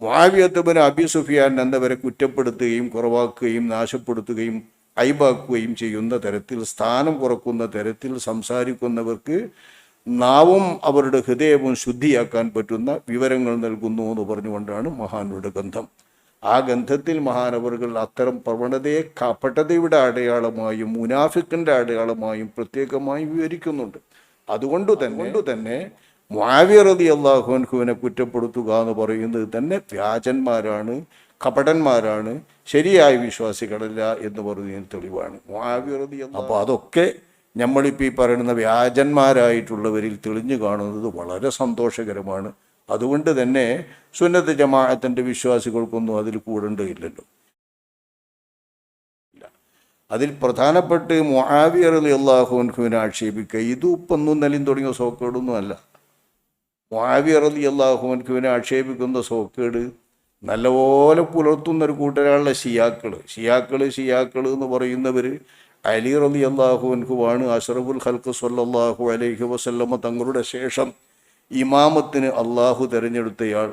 മുആവിയത്തുബിന് അബി സുഫിയാൻ എന്നവരെ കുറ്റപ്പെടുത്തുകയും കുറവാക്കുകയും നാശപ്പെടുത്തുകയും അയബാക്കുകയും ചെയ്യുന്ന തരത്തിൽ സ്ഥാനം കുറക്കുന്ന തരത്തിൽ സംസാരിക്കുന്നവർക്ക് നാവും അവരുടെ ഹൃദയവും ശുദ്ധിയാക്കാൻ പറ്റുന്ന വിവരങ്ങൾ നൽകുന്നു എന്ന് പറഞ്ഞുകൊണ്ടാണ് മഹാനുടെ ഗന്ധം. ആ ഗന്ധത്തിൽ മഹാനവറുകൾ അത്തരം പ്രവണതയെ കപടതയുടെ അടയാളമായും മുനാഫിക്കിന്റെ അടയാളമായും പ്രത്യേകമായും വിവരിക്കുന്നുണ്ട്. അതുകൊണ്ട് തന്നെ കൊണ്ട് തന്നെ മുആവിയറതി അള്ളാഹുൻഹുവിനെ കുറ്റപ്പെടുത്തുക എന്ന് പറയുന്നത് തന്നെ വ്യാജന്മാരാണ് കപടന്മാരാണ് ശരിയായ വിശ്വാസികളല്ല എന്ന് പറയുന്നതിന് തെളിവാണ്. മാവിയറതി അപ്പോൾ അതൊക്കെ നമ്മളിപ്പോൾ ഈ പറയുന്ന വ്യാജന്മാരായിട്ടുള്ളവരിൽ തെളിഞ്ഞു കാണുന്നത് വളരെ സന്തോഷകരമാണ്. അതുകൊണ്ട് തന്നെ സുന്നത്ത് ജമാഅത്തിന്റെ വിശ്വാസികൾക്കൊന്നും അതിൽ കൂടേണ്ടതില്ലല്ലോ അതിൽ പ്രധാനപ്പെട്ട് മുആവിയർ അലി അള്ളാഹുവിനെ ആക്ഷേപിക്കുക ഇത് നലിൻ നിലയും തുടങ്ങിയ സോക്കേടൊന്നും അല്ല. മുആവിയർ അലി അള്ളാഹുവിനെ ആക്ഷേപിക്കുന്ന സോക്കേട് നല്ലപോലെ പുലർത്തുന്ന ഒരു കൂട്ടരാളുടെ ഷിയാക്കൾ ഷിയാക്കൾ ഷിയാക്കൾ എന്ന് പറയുന്നവർ അലി റലി അള്ളാഹുവിൻഹുവാണ് അഷറഫുൽ ഹൽക്ക് സല്ലല്ലാഹു അലൈഹി വസല്ലമ്മ തങ്ങളുടെ ശേഷം ഇമാമത്തിന് അള്ളാഹു തിരഞ്ഞെടുത്തയാൾ.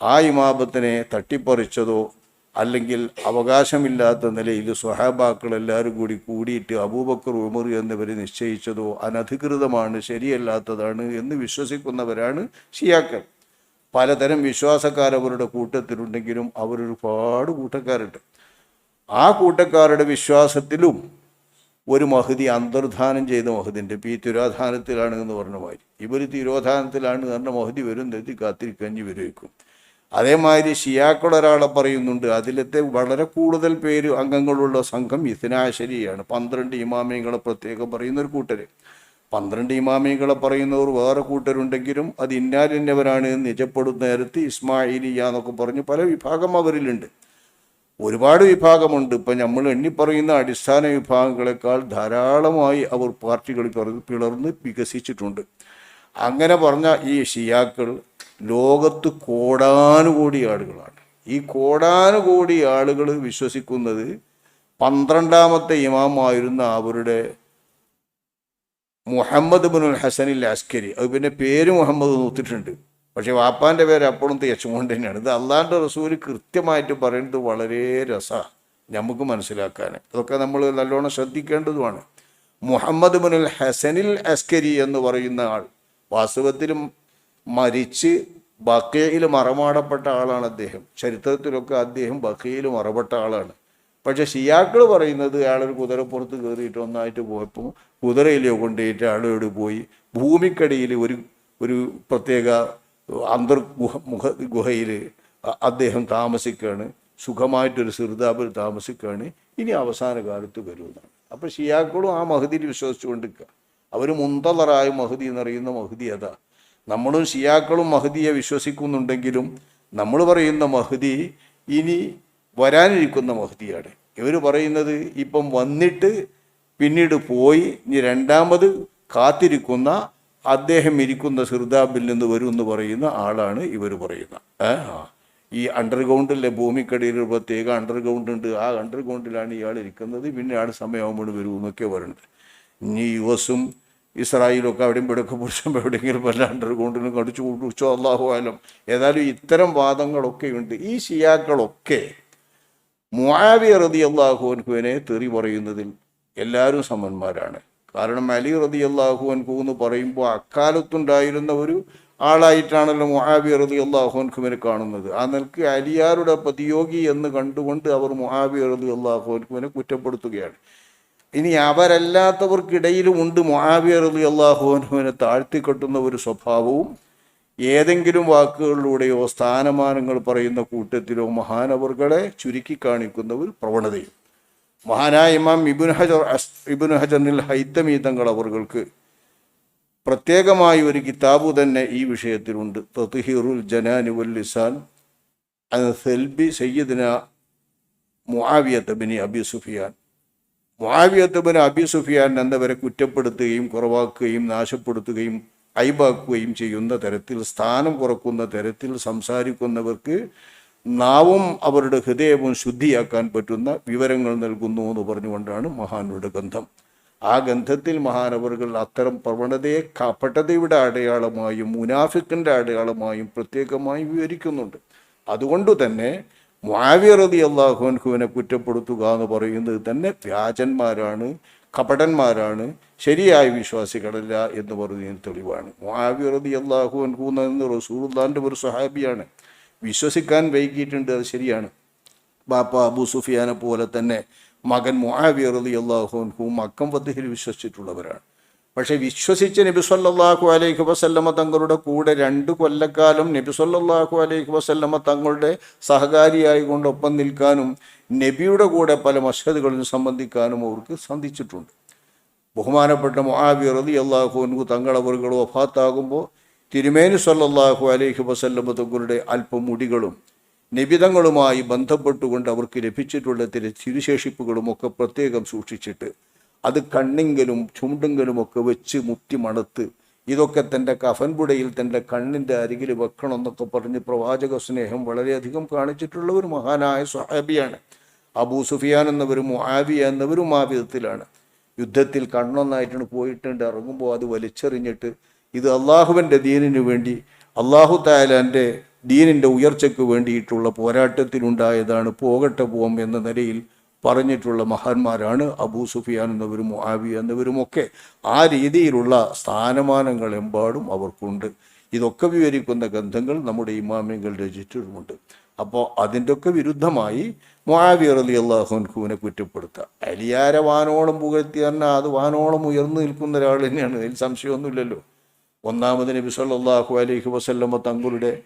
ആ ഇമാമത്തിനെ തട്ടിപ്പറിച്ചതോ അല്ലെങ്കിൽ അവകാശമില്ലാത്ത നിലയിൽ സ്വഹാബാക്കൾ എല്ലാവരും കൂടി കൂടിയിട്ട് അബൂബക്കർ ഉമർ എന്നിവർ നിശ്ചയിച്ചതോ അനധികൃതമാണ് ശരിയല്ലാത്തതാണ് എന്ന് വിശ്വസിക്കുന്നവരാണ് ഷിയാക്കൾ. പലതരം വിശ്വാസക്കാർ അവരുടെ കൂട്ടത്തിലുണ്ടെങ്കിലും അവരൊരുപാട് കൂട്ടക്കാരുണ്ട്. ആ കൂട്ടക്കാരുടെ വിശ്വാസത്തിലും ഒരു മഹതി അന്തർധാനം ചെയ്ത മഹതിന്റെ ഇപ്പോൾ ഈ തിരോധാനത്തിലാണ് എന്ന് പറഞ്ഞ മാതിരി. ഇവർ തിരോധാനത്തിലാണ് പറഞ്ഞ മഹതി വരും തെറ്റി കാത്തിരിക്കഞ്ഞ് വരുവയ്ക്കും അതേമാതിരി ഷിയാക്കൾ ഒരാളെ പറയുന്നുണ്ട്. അതിലത്തെ വളരെ കൂടുതൽ പേര് അംഗങ്ങളുള്ള സംഘം ഇഥനാശരിയാണ് പന്ത്രണ്ട് ഇമാമിയങ്ങളെ പ്രത്യേകം പറയുന്ന ഒരു കൂട്ടർ പന്ത്രണ്ട് ഇമാമികളെ പറയുന്നവർ വേറെ കൂട്ടരുണ്ടെങ്കിലും അത് ഇന്നാലിന്നവരാണ് നിജപ്പെടുന്ന നേരത്ത് ഇസ്മായിലിയ എന്നൊക്കെ പറഞ്ഞ് പല വിഭാഗം അവരിലുണ്ട്. ഒരുപാട് വിഭാഗമുണ്ട്. ഇപ്പം നമ്മൾ എണ്ണിപ്പറയുന്ന അടിസ്ഥാന വിഭാഗങ്ങളെക്കാൾ ധാരാളമായി അവർ പാർട്ടികൾ പിളർന്ന് വികസിച്ചിട്ടുണ്ട്. അങ്ങനെ പറഞ്ഞ ഈ ഷിയാക്കൾ ലോകത്ത് കോടാനുകോടി ആളുകളാണ്. ഈ കോടാനുകോടി ആളുകൾ വിശ്വസിക്കുന്നത് പന്ത്രണ്ടാമത്തെ ഇമാമായിരുന്ന അവരുടെ മുഹമ്മദ് ബിനുൽ ഹസനിൽ അസ്കരി. അത് പിന്നെ പേര് മുഹമ്മദ് നൂത്തിട്ടുണ്ട് പക്ഷേ വാപ്പാന്റെ പേര് അപ്പോഴും തേച്ചുകൊണ്ട് തന്നെയാണ്. ഇത് അള്ളാന്റെ റസൂൽ കൃത്യമായിട്ട് പറയുന്നത് വളരെ രസമാണ് നമുക്ക് മനസ്സിലാക്കാൻ അതൊക്കെ നമ്മൾ നല്ലോണം ശ്രദ്ധിക്കേണ്ടതുമാണ്. മുഹമ്മദ് ബിനുൽ ഹസനിൽ അസ്കരി എന്ന് പറയുന്ന ആൾ വാസ്തവത്തിലും മരിച്ച് ബക്കയിൽ മറമാടപ്പെട്ട ആളാണ് അദ്ദേഹം. ചരിത്രത്തിലൊക്കെ അദ്ദേഹം ബക്കയിൽ മറപ്പെട്ട ആളാണ്. പക്ഷെ ഷിയാക്കൾ പറയുന്നത് അയാളൊരു കുതിരപ്പുറത്ത് കയറിയിട്ട് ഒന്നായിട്ട് പോയപ്പോൾ കുതിരയിലോ കൊണ്ടുപോയിട്ട് അയാളോട് പോയി. ഭൂമിക്കടിയിൽ ഒരു ഒരു പ്രത്യേക അന്തർഗുഹ മുഖ ഗുഹയിൽ അദ്ദേഹം താമസിക്കുകയാണ് സുഖമായിട്ടൊരു സിർദാബിൽ താമസിക്കുകയാണ് ഇനി അവസാന കാലത്ത് വരുമെന്നാണ്. അപ്പോൾ ഷിയാക്കളും ആ മഹദിയിൽ വിശ്വസിച്ചുകൊണ്ടിരിക്കുക. അവർ മുന്തളറായ മഹദി എന്നറിയുന്ന മഹദി അതാ. നമ്മളും ഷിയാക്കളും മഹദിയെ വിശ്വസിക്കുന്നുണ്ടെങ്കിലും നമ്മൾ പറയുന്ന മഹദി ഇനി വരാനിരിക്കുന്ന മഹദിയാണ്. ഇവർ പറയുന്നത് ഇപ്പം വന്നിട്ട് പിന്നീട് പോയി ഇനി രണ്ടാമത് കാത്തിരിക്കുന്ന അദ്ദേഹം ഇരിക്കുന്ന സിർദാബിൽ നിന്ന് വരും എന്ന് പറയുന്ന ആളാണ് ഇവർ പറയുന്ന. ഈ അണ്ടർഗ്രൗണ്ടിലെ ഭൂമിക്കടിയിൽ ഒരു പ്രത്യേക അണ്ടർഗ്രൗണ്ട് ഉണ്ട്. ആ അണ്ടർഗ്രൗണ്ടിലാണ് ഇയാൾ ഇരിക്കുന്നത്. പിന്നെ ആൾ സമയമാകുമ്പോൾ വരും എന്നൊക്കെ പറയുന്നുണ്ട് ഇനി യു എസും ഇസ്രായേലും ഒക്കെ അവിടെയും ഇവിടെയൊക്കെ പിടിച്ചുമ്പോൾ എവിടെയെങ്കിലും വല്ലാണ്ട് കൊണ്ടിനും കടിച്ചു കൂട്ടിച്ചോ അള്ളാഹുവാലും ഏതായാലും ഇത്തരം വാദങ്ങളൊക്കെ ഉണ്ട്. ഈ ഷിയാക്കളൊക്കെ മുആവിയ റതി അള്ളാഹുവിനെ തെറി പറയുന്നതിൽ എല്ലാവരും സമന്മാരാണ്. കാരണം അലി റതി അള്ളാഹുവൻകു എന്ന് പറയുമ്പോൾ അക്കാലത്തുണ്ടായിരുന്ന ഒരു ആളായിട്ടാണല്ലോ മുഹാബി റതി അള്ളാഹുൻഖുവിനെ കാണുന്നത്. ആ നിലയ്ക്ക് അലിയാരുടെ പ്രതിയോഗി എന്ന് കണ്ടുകൊണ്ട് അവർ മുഹാബി റതി അള്ളാഹുൻഖുവിനെ കുറ്റപ്പെടുത്തുകയാണ്. ഇനി അവരല്ലാത്തവർക്കിടയിലും ഉണ്ട് മുഹാബി റതി അള്ളാഹുവിനെ താഴ്ത്തിക്കെട്ടുന്ന ഒരു സ്വഭാവവും ഏതെങ്കിലും വാക്കുകളിലൂടെയോ സ്ഥാനമാനങ്ങൾ പറയുന്ന കൂട്ടത്തിലോ മഹാനവർകളെ ചുരുക്കി കാണിക്കുന്ന ഒരു പ്രവണതയും. മഹാനായ ഇമാം ഇബുൻ ഹജർ ഇബുൻ ഹജറിൽ ഹൈത്തമീ തങ്ങൾ അവർക്ക് പ്രത്യേകമായ ഒരു കിതാബ് തന്നെ ഈ വിഷയത്തിലുണ്ട്. തത്ഹിറുൽ ജനാനി വൽ ലിസാൻ സെൽബി സയ്യിദിന മുവിയത്ത് ബിനി അബി സുഫിയാൻ. മുആവിയത്ത് ബിൻ അബി സുഫിയാൻ എന്നവരെ കുറ്റപ്പെടുത്തുകയും കുറവാക്കുകയും നാശപ്പെടുത്തുകയും അയബാക്കുകയും ചെയ്യുന്ന തരത്തിൽ സ്ഥാനം കുറക്കുന്ന തരത്തിൽ സംസാരിക്കുന്നവർക്ക് നാവും അവരുടെ ഹൃദയവും ശുദ്ധിയാക്കാൻ പറ്റുന്ന വിവരങ്ങൾ നൽകുന്നു എന്ന് പറഞ്ഞുകൊണ്ടാണ് മഹാനുടെ ഗന്ധം. ആ ഗന്ധത്തിൽ മഹാനവറുകൾ അത്തരം പ്രവണതയെ കപടതയുടെ അടയാളമായും മുനാഫിക്കിന്റെ അടയാളമായും പ്രത്യേകമായി വിവരിക്കുന്നുണ്ട്. അതുകൊണ്ട് തന്നെ മുആവിയറതി അള്ളാഹുൻഹുവിനെ കുറ്റപ്പെടുത്തുക എന്ന് പറയുന്നത് തന്നെ വ്യാജന്മാരാണ് കപടന്മാരാണ് ശരിയായ വിശ്വാസികളല്ല എന്ന് പറയുന്നതിന് തെളിവാണ്. മുആവിയറതി അള്ളാഹുൻഹു എന്ന് റസൂലുള്ളാന്റെ ഒരു സഹാബിയാണ്. വിശ്വസിക്കാൻ വൈകിയിട്ടുണ്ട് അത് ശരിയാണ്. ബാപ്പ അബു സുഫിയാനെ പോലെ തന്നെ മകൻ മുആവിയ റളി അള്ളാഹുൻഹു മക്കം വദ്ദിഹിൽ വിശ്വസിച്ചിട്ടുള്ളവരാണ്. പക്ഷെ വിശ്വസിച്ച് നബി സല്ലല്ലാഹു അലൈഹി വസല്ലമ്മ തങ്ങളുടെ കൂടെ രണ്ട് കൊല്ലക്കാലം നബി സല്ലല്ലാഹു അലൈഹി വസല്ലമ്മ തങ്ങളുടെ സഹകാരിയായി കൊണ്ടൊപ്പം നിൽക്കാനും നബിയുടെ കൂടെ പല മഷഹദുകളിലും സംബന്ധിക്കാനും അവർക്ക് സാധിച്ചിട്ടുണ്ട്. ബഹുമാനപ്പെട്ട മുആവിയ റളി അള്ളാഹുൻഹു തങ്ങളവറുകൾ വഫാത്താകുമ്പോൾ തിരുമേനി സല്ലല്ലാഹു അലൈഹി വസല്ലമ്മ തങ്ങളുടെ അല്പം മുടികളും നിബിതങ്ങളുമായി ബന്ധപ്പെട്ടുകൊണ്ട് അവർക്ക് ലഭിച്ചിട്ടുള്ള ചില തിരുശേഷിപ്പുകളും ഒക്കെ പ്രത്യേകം സൂക്ഷിച്ചിട്ട് അത് കണ്ണിങ്കലും ചുണ്ടുങ്കലും ഒക്കെ വെച്ച് മുറ്റി മണത്ത് ഇതൊക്കെ തന്റെ കഫൻപുടയിൽ തന്റെ കണ്ണിന്റെ അരികിൽ വെക്കണം എന്നൊക്കെ പറഞ്ഞ് പ്രവാചക സ്നേഹം വളരെയധികം കാണിച്ചിട്ടുള്ള ഒരു മഹാനായ സ്വഹാബിയാണ്. അബൂ സുഫിയാൻ എന്നവരും മുആവിയ എന്നവരും ആ വിധത്തിലാണ്. യുദ്ധത്തിൽ കണ്ണൊന്നായിട്ടാണ് പോയിട്ടുണ്ട്. ഇറങ്ങുമ്പോൾ അത് വലിച്ചെറിഞ്ഞിട്ട് ഇത് അള്ളാഹുവിന്റെ ദീനിന് വേണ്ടി അള്ളാഹു താലാന്റെ ദീനിന്റെ ഉയർച്ചയ്ക്ക് വേണ്ടിയിട്ടുള്ള പോരാട്ടത്തിലുണ്ടായതാണ് പോകട്ടെ പോം എന്ന നിലയിൽ പറഞ്ഞിട്ടുള്ള മഹാന്മാരാണ് അബൂ സുഫിയാൻ എന്നവരും ആബി എന്നിവരുമൊക്കെ ആ രീതിയിലുള്ള സ്ഥാനമാനങ്ങൾ എമ്പാടും അവർക്കുണ്ട്. ഇതൊക്കെ വിവരിക്കുന്ന ഗ്രന്ഥങ്ങൾ നമ്മുടെ ഇമാമ്യങ്ങൾ രചിച്ചിട്ടുമുണ്ട്. അപ്പോൾ അതിന്റെ ഒക്കെ വിരുദ്ധമായി മുആവിയ അലി അള്ളാഹുൻഖുവിനെ കുറ്റപ്പെടുത്തുക. അലിയാര വാനോളം പുകഴ്ത്തി തന്നെ അത് വാനോളം ഉയർന്നു നിൽക്കുന്ന ഒരാൾ തന്നെയാണ്. അതിൽ സംശയമൊന്നുമില്ലല്ലോ. ഒന്നാമത് നബി സല്ലല്ലാഹു അലൈഹി വസല്ലമ്മ തങ്ങളുടെ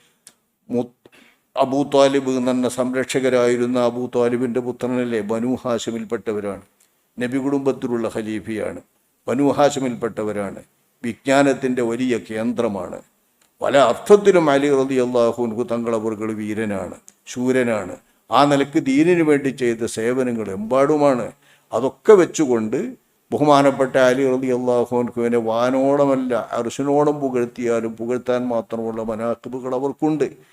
അബൂ താലിബ് എന്ന സംരക്ഷകരായിരുന്ന അബൂ താലിബിന്റെ പുത്രനല്ലേ ബനു ഹാഷിമിൽപ്പെട്ടവരാണ് നബി കുടുംബത്തിലുള്ള ഖലീഫിയാണ്. ബനു ഹാഷിമിൽപ്പെട്ടവരാണ് വിജ്ഞാനത്തിന്റെ വലിയ കേന്ദ്രമാണ്. പല അർത്ഥത്തിലും അലി റതി അള്ളാഹുൻഹു തങ്ങളവർകൾ വീരനാണ് ശൂരനാണ്. ആ നിലയ്ക്ക് ദീനിനു വേണ്ടി ചെയ്ത സേവനങ്ങൾ എമ്പാടുമാണ്. അതൊക്കെ വെച്ചുകൊണ്ട് ബഹുമാനപ്പെട്ട അലി റതി അള്ളാഹുൻഹുവിനെ വാനോളമല്ല അർശനോളം പുകഴ്ത്തിയാലും പുകഴ്ത്താൻ മാത്രമുള്ള മനാക്കിബുകൾ അവർക്കുണ്ട്.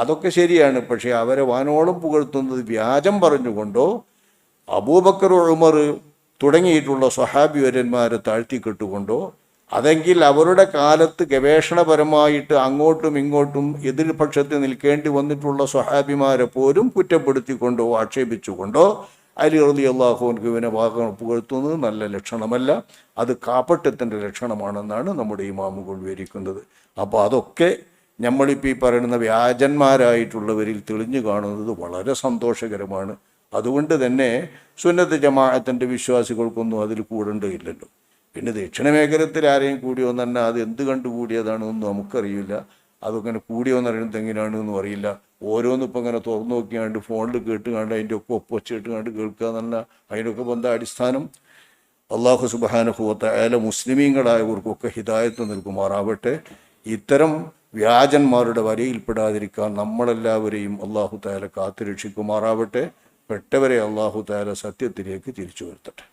അതൊക്കെ ശരിയാണ്. പക്ഷേ അവരെ വാനോളം പുകഴ്ത്തുന്നത് വ്യാജം പറഞ്ഞുകൊണ്ടോ അബൂബക്കർ ഉമർ തുടങ്ങിയിട്ടുള്ള സ്വഹാബിവരന്മാരെ താഴ്ത്തിക്കെട്ടുകൊണ്ടോ അതെങ്കിൽ അവരുടെ കാലത്ത് ഗവേഷണപരമായിട്ട് അങ്ങോട്ടും ഇങ്ങോട്ടും എതിർപക്ഷത്ത് നിൽക്കേണ്ടി വന്നിട്ടുള്ള സ്വഹാബിമാരെ പോലും കുറ്റപ്പെടുത്തിക്കൊണ്ടോ ആക്ഷേപിച്ചുകൊണ്ടോ അലി റലി അള്ളാഹുവിനെ വാഹനം പുകഴ്ത്തുന്നത് നല്ല ലക്ഷണമല്ല. അത് കാപ്പട്ടത്തിന്റെ ലക്ഷണമാണെന്നാണ് നമ്മുടെ ഇമാമുകൾ വിവരിക്കുന്നത്. അപ്പോൾ അതൊക്കെ നമ്മളിപ്പോൾ ഈ പറയുന്ന വ്യാജന്മാരായിട്ടുള്ളവരിൽ തെളിഞ്ഞു കാണുന്നത് വളരെ സന്തോഷകരമാണ്. അതുകൊണ്ട് തന്നെ സുന്നത്ത് ജമാഅത്തിന്റെ വിശ്വാസികൾക്കൊന്നും അതിൽ കൂടേണ്ടതില്ലല്ലോ പിന്നെ ദക്ഷിണ മേഖലത്തിൽ ആരെയും കൂടിയോന്ന് തന്നെ അത് എന്ത് കണ്ടു കൂടിയതാണെന്നൊന്നും നമുക്കറിയില്ല. അതങ്ങനെ കൂടിയോ അറിയുന്നത് എങ്ങനെയാണെന്നും അറിയില്ല. ഓരോന്നും ഇപ്പം ഇങ്ങനെ തുറന്നു നോക്കിയാണ്ട് ഫോണിൽ കേട്ട് കണ്ട് അതിന്റെ ഒക്കെ ഒപ്പ് വെച്ചിട്ട് കണ്ട് കേൾക്കുക എന്നല്ല അതിനൊക്കെ ബന്ധ അടിസ്ഥാനം? അള്ളാഹു സുബാനുഭവത്തെ അയാലെ മുസ്ലിമീങ്ങളായവർക്കൊക്കെ ഹിദായത്ത് നൽകുമാറാവട്ടെ. ഇത്തരം വ്യാജന്മാരുടെ വരയിൽപ്പെടാതിരിക്കാൻ നമ്മളെല്ലാവരെയും അള്ളാഹു താല കാത്തുരക്ഷിക്കുമാറാവട്ടെ. പെട്ടവരെ അള്ളാഹു താല സത്യത്തിലേക്ക് തിരിച്ചു വരുത്തട്ടെ.